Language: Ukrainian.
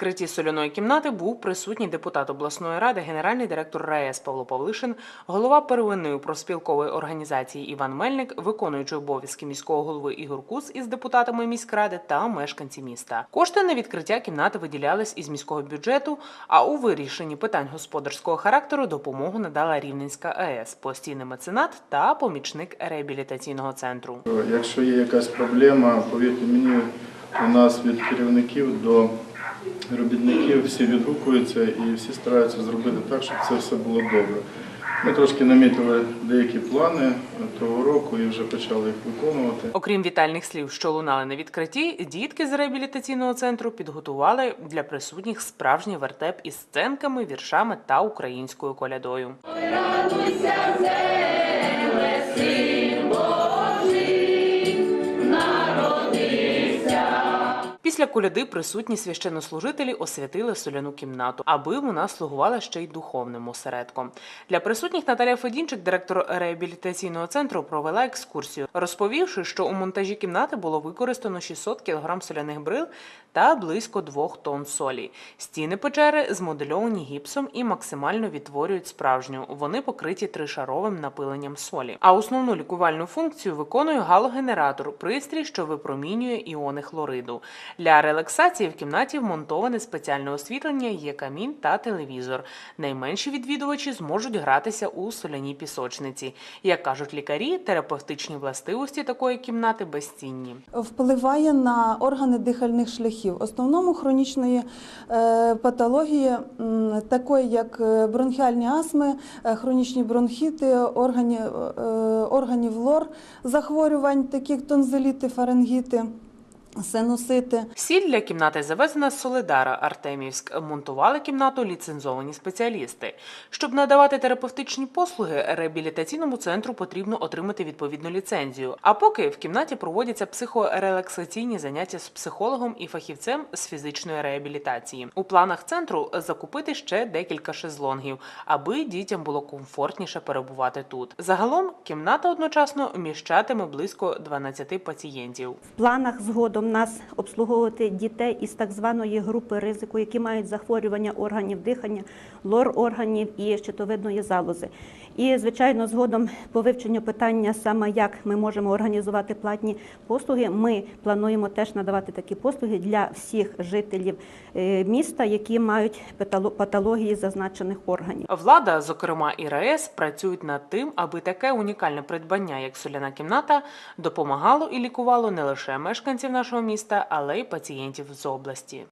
відкритті соляної кімнати був присутній депутат обласної ради, генеральний директор РаЕС Павло Павлишин, голова первинної профспілкової організації Іван Мельник, виконуючий обов'язки міського голови Ігор Кус із депутатами міськради та мешканці міста. Кошти на відкриття кімнати виділялись із міського бюджету. А у вирішенні питань господарського характеру допомогу надала Рівненська АЕС, постійний меценат та помічник реабілітаційного центру. Якщо є якась проблема, повірте мені, у нас від керівників до робітників всі відгукуються і всі стараються зробити так, щоб це все було добре. Ми трошки намітили деякі плани того року і вже почали їх виконувати. Окрім вітальних слів, що лунали на відкритті, дітки з реабілітаційного центру підготували для присутніх справжній вертеп із сценками, віршами та українською колядою. Після коляди присутні священнослужителі освятили соляну кімнату, аби вона слугувала ще й духовним осередком. Для присутніх Наталія Федінчик, директор реабілітаційного центру, провела екскурсію, розповівши, що у монтажі кімнати було використано 600 кг соляних брил та близько 2 тонн солі. Стіни печери змодельовані гіпсом і максимально відтворюють справжню. Вони покриті тришаровим напиленням солі. А основну лікувальну функцію виконує галогенератор, пристрій, що випромінює іони хлориду. Для релаксації в кімнаті вмонтоване спеціальне освітлення, є камін та телевізор. Найменші відвідувачі зможуть гратися у соляній пісочниці. Як кажуть лікарі, терапевтичні властивості такої кімнати безцінні. впливає на органи дихальних шляхів. В основному хронічної е, патології, такої як е, бронхіальні астми, е, хронічні бронхіти, органі, е, органів лор захворювань, такі як тонзиліти, фарингіти, синусити. Сіль для кімнати завезена з Солидара Артемівськ. Монтували кімнату ліцензовані спеціалісти. Щоб надавати терапевтичні послуги, реабілітаційному центру потрібно отримати відповідну ліцензію. А поки в кімнаті проводяться психорелаксаційні заняття з психологом і фахівцем з фізичної реабілітації. У планах центру закупити ще декілька шезлонгів, аби дітям було комфортніше перебувати тут. Загалом кімната одночасно вміщатиме близько 12 пацієнтів. В планах згодом нас обслуговувати дітей із так званої групи ризику, які мають захворювання органів дихання, лор органів і щитовидної залози. І, звичайно, згодом по вивченню питання саме як ми можемо організувати платні послуги, ми плануємо теж надавати такі послуги для всіх жителів е, міста, які мають патології зазначених органів. Влада, зокрема і РаЕС, працюють над тим, аби таке унікальне придбання, як соляна кімната, допомагало і лікувало не лише мешканців нашого міста, але й пацієнтів з області.